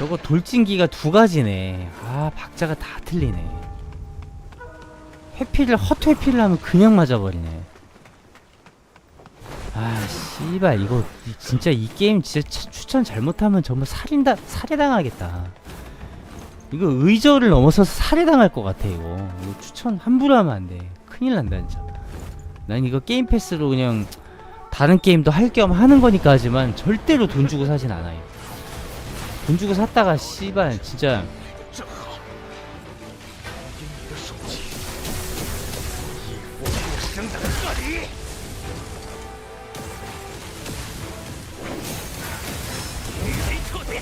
저거 돌진기가 두 가지네. 아, 박자가 다 틀리네. 회피를, 헛 회피를 하면 그냥 맞아버리네. 아, 씨발, 이거, 이- 진짜 이 게임 진짜 추- 추천 잘못하면 정말 살인다, 살해당하겠다. 이거 의저를 넘어서서 살해당할 것 같아, 이거. 이거 추천 함부로 하면 안 돼. 큰일 난다, 진짜. 난 이거 게임 패스로 그냥 다른 게임도 할 겸 하는 거니까 하지만 절대로 돈 주고 사진 않아요. 돈 주고 샀다가 씨발 진짜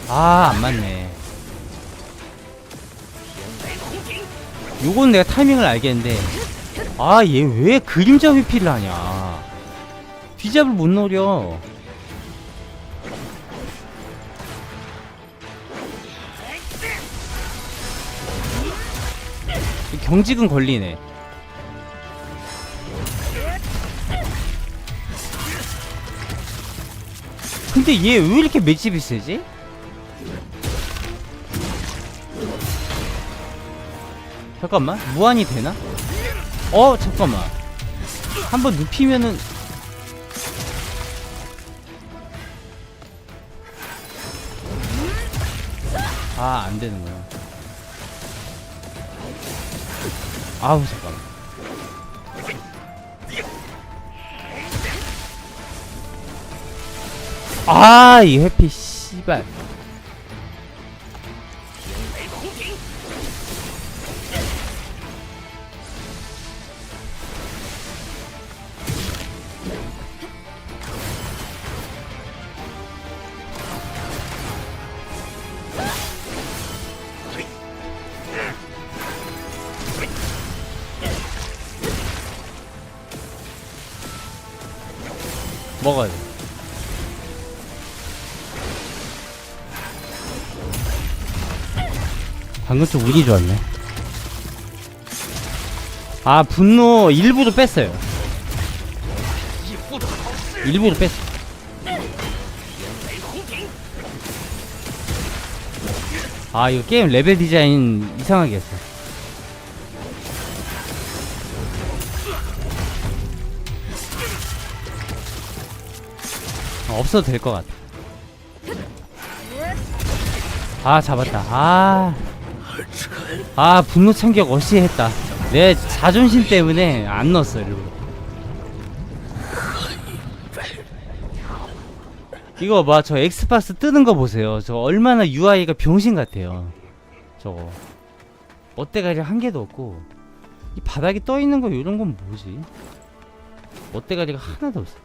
아, 안 맞네. 요건 내가 타이밍을 알겠는데. 아, 얘 왜 그림자 회피를 하냐. 뒤잡을 못 노려. 경직은 걸리네 근데 얘 왜 이렇게 맷집이 세지? 잠깐만 무한이 되나? 어 잠깐만 한번 눕히면은 아 안되는구나 아우 잠깐만. 아이 회피 씨발 먹어야 돼. 방금 좀 운이 좋았네. 아 분노 일부러 뺐어요. 일부러 뺐어. 아 이거 게임 레벨 디자인 이상하게 했어. 없어도 될 것 같아. 아, 잡았다. 아. 아, 분노 참격 어시했다. 내 자존심 때문에 안 넣었어. 이거 봐, 저 엑스박스 뜨는 거 보세요. 저 얼마나 UI가 병신 같아요. 저거. 어때가리 한 개도 없고, 이 바닥에 떠 있는 거 이런 건 뭐지? 어때가리가 하나도 없어.